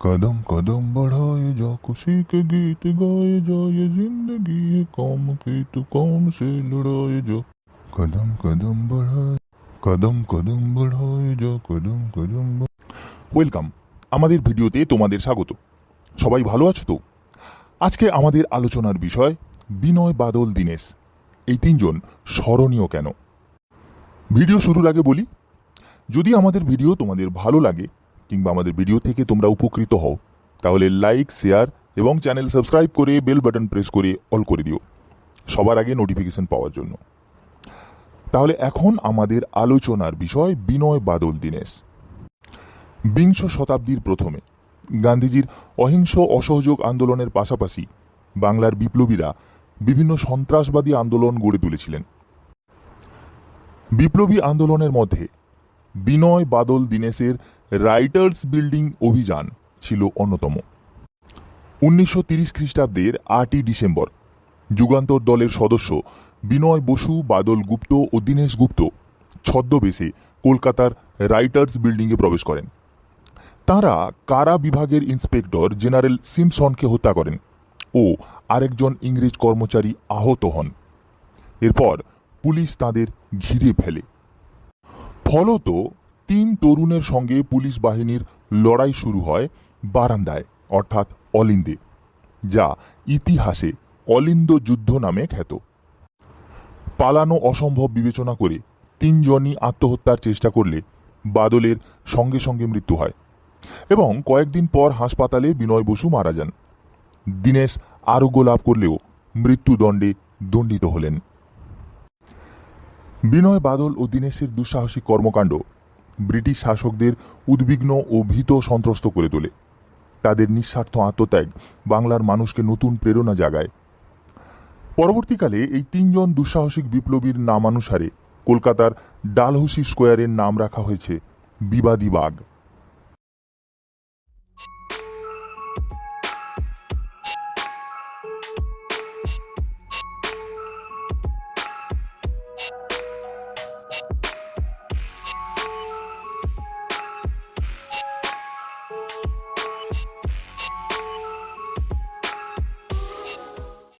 कदम कदम बढ़ाए जा खुशी के गीत गाए जा ये जिंदगी है कौम की तू कौम से लड़ाए जा कदम कदम बढ़ाए कदम कदम बढ़ाए जा कदम कदम ওয়েলকাম আমাদের ভিডিওতে তোমাদের স্বাগত সবাই ভালো আছো তো আজকে আমাদের আলোচনার বিষয় বিনয় বাদল দীনেশ এই তিনজন স্মরণীয় কেন ভিডিও শুরুর আগে বলি যদি আমাদের ভিডিও তোমাদের ভালো লাগে কিংবা আমাদের ভিডিও থেকে তোমরা উপকৃত হও। তাহলে লাইক শেয়ার এবং চ্যানেল সাবস্ক্রাইব করে বেল বাটন প্রেস করে অল করে দিও। সবার আগে নোটিফিকেশন পাওয়ার জন্য। তাহলে এখন আমাদের আলোচনার বিষয় বিনয় বাদল দীনেশ। বিংশ শতাব্দীর প্রথমে গান্ধীজির অহিংস অসহযোগ আন্দোলনের পাশাপাশি বাংলার বিপ্লবীরা বিভিন্ন সন্ত্রাসবাদী আন্দোলন গড়ে তুলেছিলেন। বিপ্লবী আন্দোলনের মধ্যে বিনয় বাদল দীনেশের রাইটার্স বিল্ডিং অভিযান ছিল অন্যতম। উনিশশো তিরিশ খ্রিস্টাব্দের আটই ডিসেম্বর, যুগান্তর দলের সদস্য বিনয় বসু, বাদল গুপ্ত ও দীনেশ গুপ্ত ছদ্মবেশে কলকাতার রাইটার্স বিল্ডিংয়ে প্রবেশ করেন। তারা কারা বিভাগের ইন্সপেক্টর জেনারেল সিমসনকে হত্যা করেন ও আরেকজন ইংরেজ কর্মচারী আহত হন। এরপর পুলিশ তাদের ঘিরে ফেলে। ফলত তিন তরুণের সঙ্গে পুলিশ বাহিনীর লড়াই শুরু হয় বারান্দায়, অর্থাৎ অলিন্দে, যা ইতিহাসে অলিন্দ যুদ্ধ নামে খ্যাত। পালানো অসম্ভব বিবেচনা করে তিনজনই আত্মহত্যার চেষ্টা করলে বাদলের সঙ্গে সঙ্গে মৃত্যু হয় এবং কয়েকদিন পর হাসপাতালে বিনয় বসু মারা যান। দীনেশ আরোগ্য লাভ করলেও মৃত্যুদণ্ডে দণ্ডিত হলেন। বিনয় বাদল ও দীনেশের দুঃসাহসিক কর্মকাণ্ড ব্রিটিশ শাসকদের উদ্বিগ্ন ও ভীত সন্ত্রস্ত করে তোলে। তাদের নিঃস্বার্থ আত্মত্যাগ বাংলার মানুষকে নতুন প্রেরণা জাগায়। পরবর্তীকালে এই তিনজন দুঃসাহসিক বিপ্লবীর নামানুসারে কলকাতার ডালহৌসি স্কোয়ারের নাম রাখা হয়েছে বিবাদী বাগ